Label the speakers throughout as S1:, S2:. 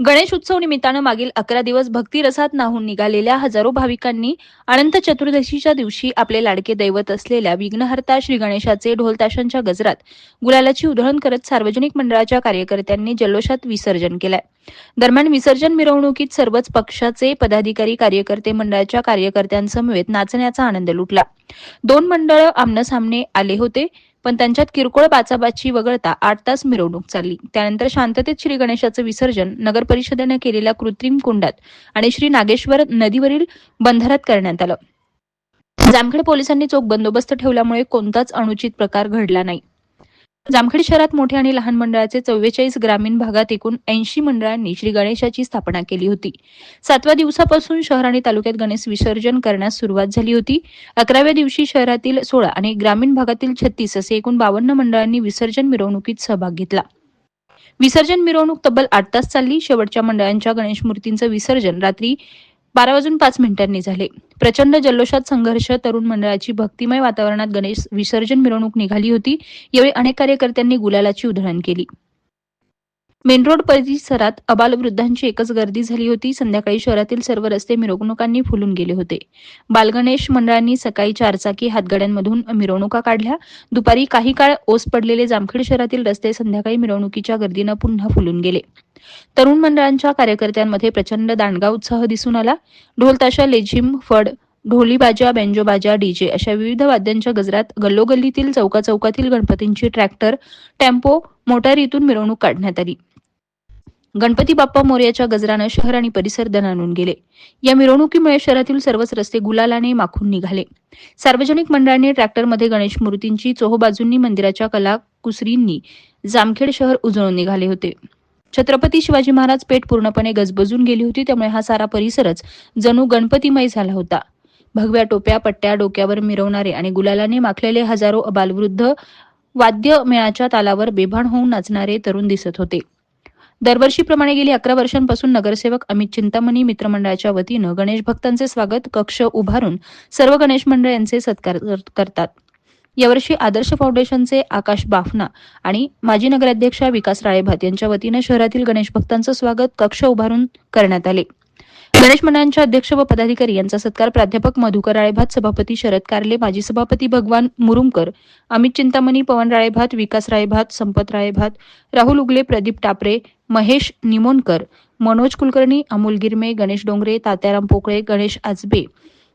S1: गणेश उत्सव निमित्तानं मागील अकरा दिवस भक्तिरसात नाहून निघालेल्या हजारो भाविकांनी अनंत चतुर्दशीच्या दिवशी आपले लाडके दैवत असलेल्या विघ्नहर्ता श्री गणेशाचे ढोलताशांच्या गजरात गुलालाची उधळण करत सार्वजनिक मंडळाच्या कार्यकर्त्यांनी जल्लोषात विसर्जन केलंय. दरम्यान विसर्जन मिरवणुकीत सर्वच पक्षाचे पदाधिकारी कार्यकर्ते मंडळाच्या कार्यकर्त्यांसमवेत नाचण्याचा आनंद लुटला. दोन मंडळ आमनेसामने आले होते. पण त्यांच्यात किरकोळ बाचाबाची वगळता आठ तास मिरवणूक चालली. त्यानंतर शांततेत श्री गणेशाचं विसर्जन नगर परिषदेनं केलेल्या कृत्रिम कुंडात आणि श्री नागेश्वर नदीवरील बंधाऱ्यात करण्यात आलं. जामखेड पोलिसांनी चोख बंदोबस्त ठेवल्यामुळे कोणताच अनुचित प्रकार घडला नाही. जामखेड शहरात मोठे आणि लहान मंडळाचे चव्वेचाळीस ग्रामीण भागात एकूण ऐंशी मंडळांनी श्री गणेशाची स्थापना केली होती. सातव्या दिवसापासून शहर आणि तालुक्यात गणेश विसर्जन करण्यास सुरुवात झाली होती. अकराव्या दिवशी शहरातील सोळा आणि ग्रामीण भागातील छत्तीस असे एकूण बावन्न मंडळांनी विसर्जन मिरवणुकीत सहभाग घेतला. विसर्जन मिरवणूक तब्बल आठ तास चालली. शेवटच्या मंडळांच्या गणेश मूर्तींचं विसर्जन रात्री बारा वाजून पाच मिनिटांनी झाले. प्रचंड जल्लोषात संघर्ष तरुण मंडळाची भक्तिमय वातावरणात गणेश विसर्जन मिरवणूक निघाली होती. यावेळी अनेक कार्यकर्त्यांनी गुलालाची उधळण केली. मेन रोड परिसरात अबालवृद्धांची एकच गर्दी झाली होती. संध्याकाळी शहरातील सर्व रस्ते मिरवणुकांनी फुलून गेले होते. बालगणेश मंडळांनी सकाळी चारचाकी हातगाड्यांमधून मिरवणुका काढल्या. दुपारी काही काळ ओस पडलेले जामखेड शहरातील रस्ते संध्याकाळी मिरवणुकीच्या गर्दीनं पुन्हा फुलून गेले. तरुण मंडळांच्या कार्यकर्त्यांमध्ये प्रचंड दांडगा उत्साह दिसून आला. ढोलताशा लेझिम फड ढोली बाजा बेंजो बाजा डीजे अशा विविध वाद्यांच्या गजरात गल्लोगल्लीतील चौका चौकातील गणपतींची ट्रॅक्टर टेम्पो मोटारीतून मिरवणूक काढण्यात आली. गणपती बाप्पा मोर्याच्या गजरानं शहर आणि परिसर दणानून गेले. या मिरवणुकीमुळे शहरातील सर्वच रस्ते गुलालाने माखून निघाले. सार्वजनिक मंडळाने ट्रॅक्टरमध्ये गणेश मूर्तींची चोहोबाजूंनी मंदिराच्या कलाकुसरींनी जामखेड शहर उजळून निघाले होते. छत्रपती शिवाजी महाराज पेठ पूर्णपणे गजबजून गेली होती त्यामुळे हा सारा परिसरच जणू गणपतीमय झाला होता. भगव्या टोप्या पट्ट्या डोक्यावर मिरवणारे आणि गुलालाने माखलेले हजारो बालवृद्ध वाद्य मेळाच्या तालावर बेभान होऊन नाचणारे तरुण दिसत होते. दरवर्षीप्रमाणे गेली अकरा वर्षांपासून नगरसेवक अमित चिंतामणी मित्रमंडळाच्या वतीनं गणेश भक्तांचे स्वागत कक्ष उभारून सर्व गणेश मंडळ यांचे सत्कार करतात. यावर्षी आदर्श फाउंडेशनचे आकाश बाफना आणि माजी नगराध्यक्षा विकास राळेभात यांच्या वतीनं शहरातील गणेश भक्तांचं स्वागत कक्ष उभारून करण्यात आले. गणेश मंडळांच्या अध्यक्ष व पदाधिकारी यांचा सत्कार प्राध्यापक मधुकर राळेभात सभापती शरद कारले माजी सभापती भगवान मुरुमकर अमित चिंतामणी पवन राळेभात विकास राळेभात संपत राळेभात राहुल उगले प्रदीप टापरे महेश निमोनकर मनोज कुलकर्णी अमोल गिरमे गणेश डोंगरे तात्याराम पोकळे गणेश आजबे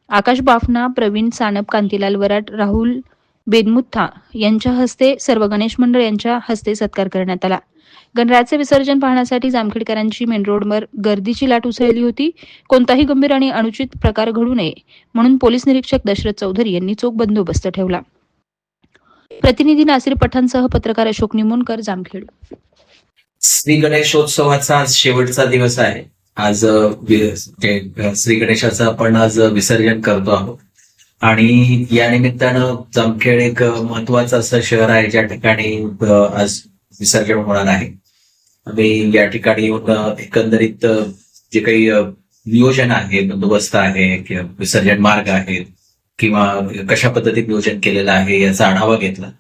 S1: आकाश बाफना प्रवीण सानप कांतीलाल वराट राहुल बेदमुथा यांच्या हस्ते सर्व गणेश मंडळ यांच्या हस्ते सत्कार करण्यात आला. गणरायाचे विसर्जन पाहण्यासाठी जामखेडकरांची मेन रोडवर गर्दीची लाट उसळली होती. कोणताही गंभीर आणि अनुचित प्रकार घडू नये म्हणून पोलीस निरीक्षक दशरथ चौधरी यांनी चोख बंदोबस्त ठेवला. प्रतिनिधी नासिर पठाणसह पत्रकार अशोक निमोनकर जामखेड.
S2: श्री गणेशोत्सवाचा आज शेवटचा दिवस आहे. आज श्री गणेशाचं आपण आज विसर्जन करतो आहोत. आणि या निमित्तानं जामखेड एक महत्वाचं असं शहर आहे ज्या ठिकाणी आज विसर्जन होणार आहे. आम्ही या ठिकाणी येऊन एकंदरीत जे काही नियोजन आहे बंदोबस्त आहे किंवा विसर्जन मार्ग आहेत किंवा कशा पद्धतीत नियोजन केलेलं आहे याचा आढावा घेतला.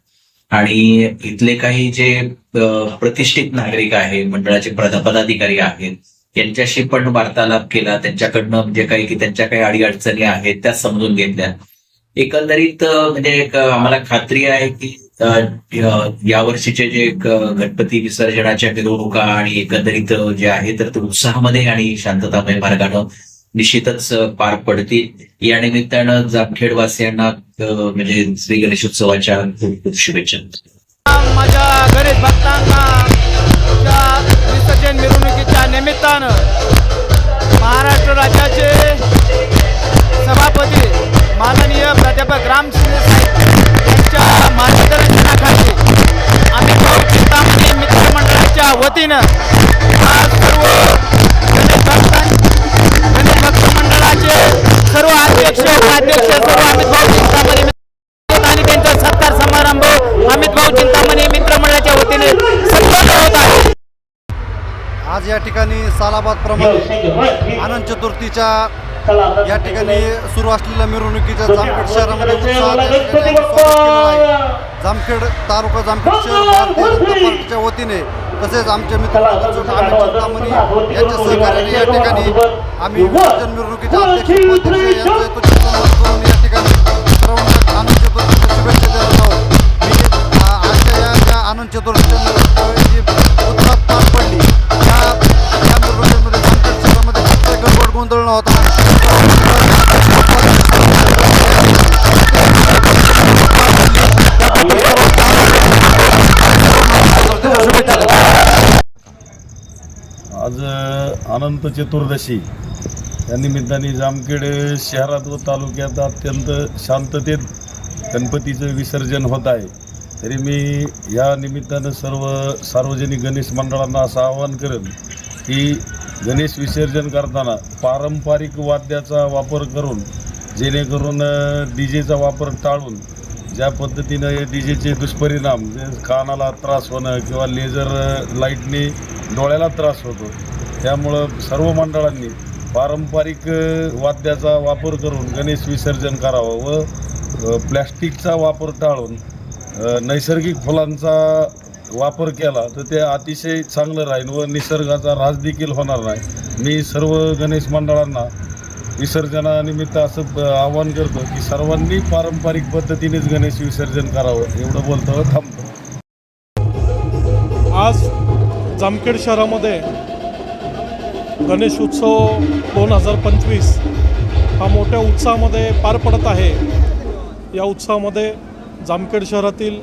S2: आणि इथले काही जे प्रतिष्ठित नागरिक आहे मंडळाचे प्रदा- पदाधिकारी आहेत यांच्याशी पण वार्तालाप केला त्यांच्याकडनं म्हणजे काही की त्यांच्या काही अडीअडचणी आहेत त्या समजून घेतल्या. एकंदरीत म्हणजे एक आम्हाला खात्री आहे की यावर्षीचे जे गणपती विसर्जनाच्या मिरवणुका आणि एकंदरीत जे आहे तर ते उत्साहामध्ये आणि शांततामय मार्गानं निश्चितच पार पडतील. या निमित्तानं जामखेडवासियांना अ, म्हणजे श्री गणेशोत्सवाच्या खूप खूप शुभेच्छा.
S3: माझ्या गणेश भक्तांना त्या विसर्जन मिरवणुकीच्या निमित्तानं महाराष्ट्र राज्याचे सभापती माननीय प्राध्यापक राम शिंदे साहेब मार्गदर्शनाखाली आम्ही चिंतामणी मित्रमंडळाच्या वतीनं आज सर्व गणेश भक्तां गणेश भक्त मंडळाचे सर्व अध्यक्ष उपाध्यक्ष सर्व आम्ही भाऊ चिंतामणी आणि त्यांचा सत्कार समारंभ अमित भाऊ चिंतामणी मित्रमंडळाच्या वतीने संपन्न होत आहे.
S4: आज या ठिकाणी सालाबादप्रमाणे आनंद चतुर्थीच्या या ठिकाणी सुरू असलेल्या मिरवणुकीच्या जामखेड शहरामध्ये जामखेड तालुका जामखेड शहर भारतीय जनता पार्टीच्या वतीने तसेच आमचे मित्र यांच्या सहकार्याने या ठिकाणी आम्ही विसर्जन मिरवणुकीचे अध्यक्ष यांचं
S5: अनंत चतुर्दशी. या निमित्ताने जामखेड शहरात व तालुक्यात अत्यंत शांततेत गणपतीचं विसर्जन होत आहे. तरी मी या निमित्तानं सर्व सार्वजनिक गणेश मंडळांना असं आवाहन करेन की गणेश विसर्जन करताना पारंपरिक वाद्याचा वापर करून जेणेकरून डी जेचा वापर टाळून ज्या पद्धतीनं डी जेचे दुष्परिणाम जे कानाला त्रास होणं किंवा लेझर लाईटने डोळ्याला त्रास होतो त्यामुळं सर्व मंडळांनी पारंपरिक वाद्याचा वापर करून गणेश विसर्जन करावं व प्लॅस्टिकचा वापर टाळून नैसर्गिक फुलांचा वापर केला तर ते अतिशय चांगलं राहील व निसर्गाचा ऱ्हास देखील होणार नाही. मी सर्व गणेश मंडळांना विसर्जनानिमित्त असं ब- आवाहन करतो की सर्वांनी पारंपरिक पद्धतीनेच गणेश विसर्जन करावं एवढं बोलतो थांबतो.
S6: आज जामखेड शहरामध्ये गणेश उत्सव दोन हजार पंचवीस हा मोठ्या उत्साहामध्ये पार पडत आहे. या उत्सवामध्ये जामखेड शहरातील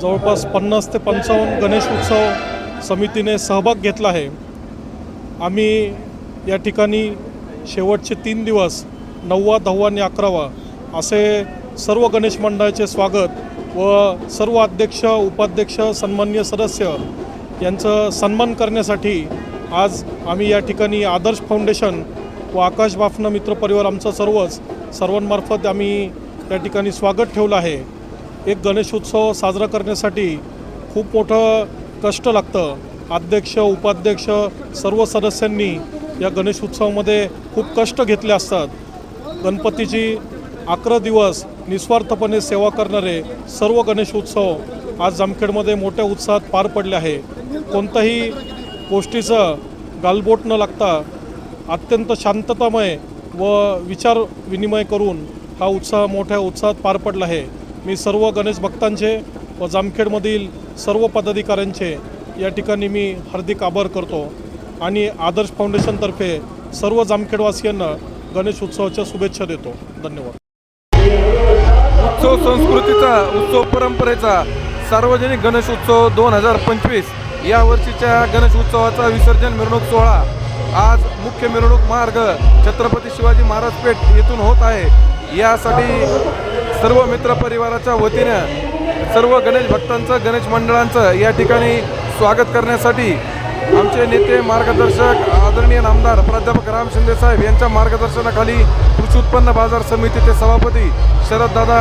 S6: जवळपास पन्नास ते पंचावन्न गणेश उत्सव समितीने सहभाग घेतला आहे. आम्ही या ठिकाणी शेवटचे तीन दिवस नववा दहावा आणि अकरावा असे सर्व गणेश मंडळाचे स्वागत व सर्व अध्यक्ष उपाध्यक्ष सन्मान्य सदस्य यांचं सन्मान करण्यासाठी आज आम्ही या ठिकाणी आदर्श फाउंडेशन व आकाश बाफना मित्रपरिवार आमचं सर्वच सर्वांमार्फत आम्ही या ठिकाणी स्वागत ठेवलं आहे. एक गणेश उत्सव साजरा करण्यासाठी खूप मोठं कष्ट लागतं. अध्यक्ष उपाध्यक्ष सर्व सदस्यांनी या गणेश उत्सवामध्ये खूप कष्ट घेतले असतात. गणपतीची अकरा दिवस निस्वार्थपणे सेवा करणारे सर्व गणेश उत्सव आज जामखेडमध्ये मोठ्या उत्साहात पार पडले आहे. कोणताही गोष्टीचं गालबोट न लागता अत्यंत शांततामय व विचार विनिमय करून हा उत्साह मोठ्या उत्साहात पार पडला आहे. मी सर्व गणेश भक्तांचे व जामखेडमधील सर्व पदाधिकाऱ्यांचे या ठिकाणी मी हार्दिक आभार करतो आणि आदर्श फाउंडेशनतर्फे सर्व जामखेडवासियांना गणेश उत्सवाच्या शुभेच्छा देतो. धन्यवाद.
S7: उत्सव संस्कृतीचा उत्सव परंपरेचा सार्वजनिक गणेश उत्सव दोन हजार पंचवीस या वर्षीच्या गणेश उत्सवाचा विसर्जन मिरवणूक सोहळा आज मुख्य मिरवणूक मार्ग छत्रपती शिवाजी महाराज पेठ येथून होत आहे. यासाठी सर्व मित्रपरिवाराच्या वतीनं सर्व गणेश भक्तांचं गणेश मंडळांचं या ठिकाणी स्वागत करण्यासाठी आमचे नेते मार्गदर्शक आदरणीय आमदार प्राध्यापक राम शिंदेसाहेब यांच्या मार्गदर्शनाखाली कृषी उत्पन्न बाजार समितीचे सभापती शरददादा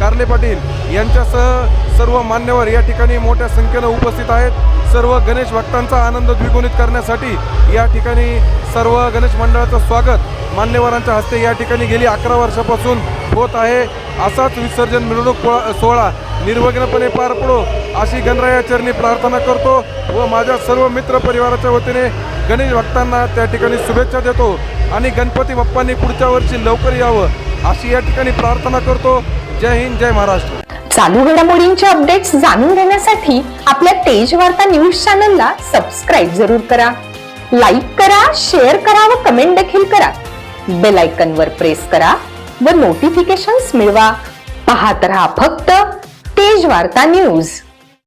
S7: कारले पाटील यांच्यासह सर्व मान्यवर या ठिकाणी मोठ्या संख्येनं उपस्थित आहेत. सर्व गणेश भक्तांचा आनंद द्विगुणित करण्यासाठी या ठिकाणी सर्व गणेश मंडळाचं स्वागत. मान्यवरांच्या हस्ते या ठिकाणी गेली अकरा वर्षापासून होत आहे. असाच विसर्जन मिरवणूक सोहळा निर्विघ्नपणे पार पडो अशी गणरायाचरणी प्रार्थना करतो व माझ्या सर्व मित्र परिवाराच्या वतीने गणेश भक्तांना त्या ठिकाणी शुभेच्छा देतो आणि गणपती बाप्पांनी पुढच्या वर्षी लवकर यावं अशी या ठिकाणी प्रार्थना करतो. जय हिंद जय महाराष्ट्र.
S8: चालू घडामोडींचे अपडेट्स जाणून घेण्यासाठी आपल्या तेज वार्ता न्यूज चॅनलला सबस्क्राईब जरूर करा. लाईक करा शेअर करा व कमेंट देखील करा. बेल वर प्रेस करा व नोटिफिकेशन्स मिळवा. पाहत रहा फक्त तेज वार्ता न्यूज